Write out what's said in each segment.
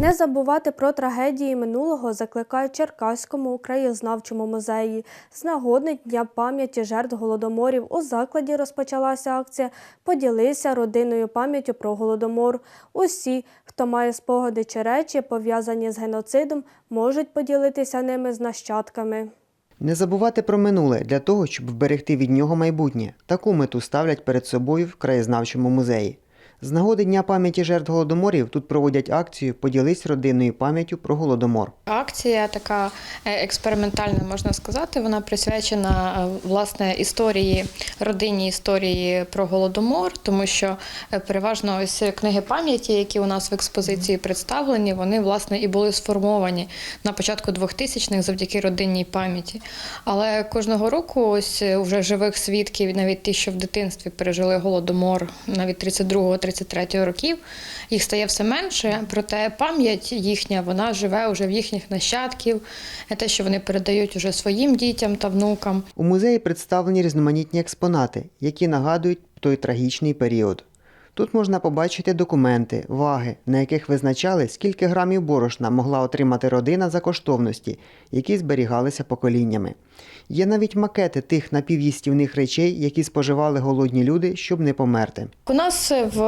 Не забувати про трагедії минулого закликають Черкаському краєзнавчому музеї. З нагоди Дня пам'яті жертв голодоморів у закладі розпочалася акція Поділися родиною пам'яттю про голодомор. Усі, хто має спогади чи речі, пов'язані з геноцидом, можуть поділитися ними з нащадками. Не забувати про минуле для того, щоб вберегти від нього майбутнє. Таку мету ставлять перед собою в краєзнавчому музеї. З нагоди Дня пам'яті жертв голодоморів тут проводять акцію Поділись родинною пам'яттю про голодомор. Акція така е, експериментальна, можна сказати. Вона присвячена е, власне історії родині історії про голодомор, тому що е, переважно ось книги пам'яті, які у нас в експозиції представлені, вони власне і були сформовані на початку 2000-х завдяки родинній пам'яті. Але кожного року, ось е, вже живих свідків, навіть ті, що в дитинстві пережили голодомор, навіть 32-33 років, їх стає все менше. Проте пам'ять їхня вона живе вже в їхніх нащадків, те, що вони передають уже своїм дітям та внукам. У музеї представлені різноманітні експонати, які нагадують той трагічний період. Тут можна побачити документи, ваги, на яких визначали, скільки грамів борошна могла отримати родина за коштовності, які зберігалися поколіннями. Є навіть макети тих напів'їстівних речей, які споживали голодні люди, щоб не померти. У нас в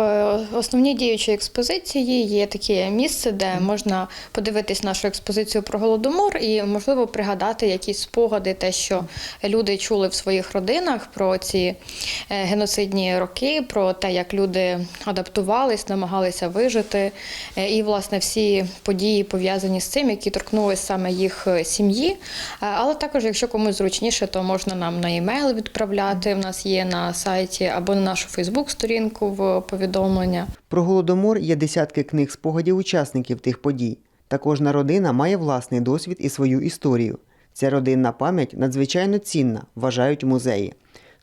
основній діючій експозиції є таке місце, де можна подивитись нашу експозицію про голодомор і, можливо, пригадати якісь спогади, те, що люди чули в своїх родинах про ці е, геноцидні роки, про те, як люди адаптувались, намагалися вижити, е, і власне всі події пов'язані з цим, які торкнулись саме їх е, сім'ї. Але також, якщо комусь зручніше, то можна нам на емейл відправляти. У нас є на сайті або на нашу Фейсбук-сторінку в повідомлення. Про голодомор є десятки книг спогадів учасників тих подій. Та кожна родина має власний досвід і свою історію. Ця родинна пам'ять надзвичайно цінна, вважають музеї.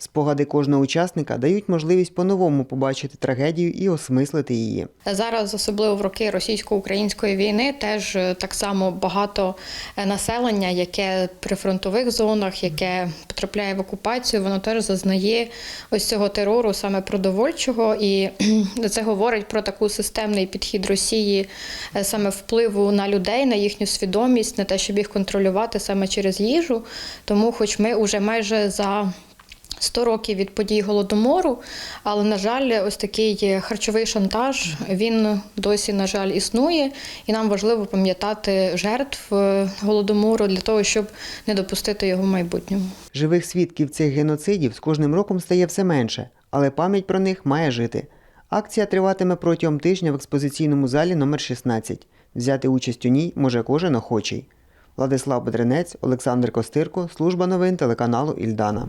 Спогади кожного учасника дають можливість по-новому побачити трагедію і осмислити її. Зараз, особливо в роки російсько-української війни, теж е, так само багато е, населення, яке при фронтових зонах, яке потрапляє в окупацію, воно теж зазнає ось цього терору саме продовольчого, і це говорить про таку системний підхід Росії, е, саме впливу на людей, на їхню свідомість, на те, щоб їх контролювати саме через їжу. Тому, хоч ми вже майже за 100 років від подій голодомору, але на жаль, ось такий харчовий шантаж він досі на жаль існує, і нам важливо пам'ятати жертв е, голодомору для того, щоб не допустити його в майбутньому. Живих свідків цих геноцидів з кожним роком стає все менше, але пам'ять про них має жити. Акція триватиме протягом тижня в експозиційному залі номер 16. Взяти участь у ній може кожен охочий. Владислав Бедренець, Олександр Костирко, служба новин телеканалу Ільдана.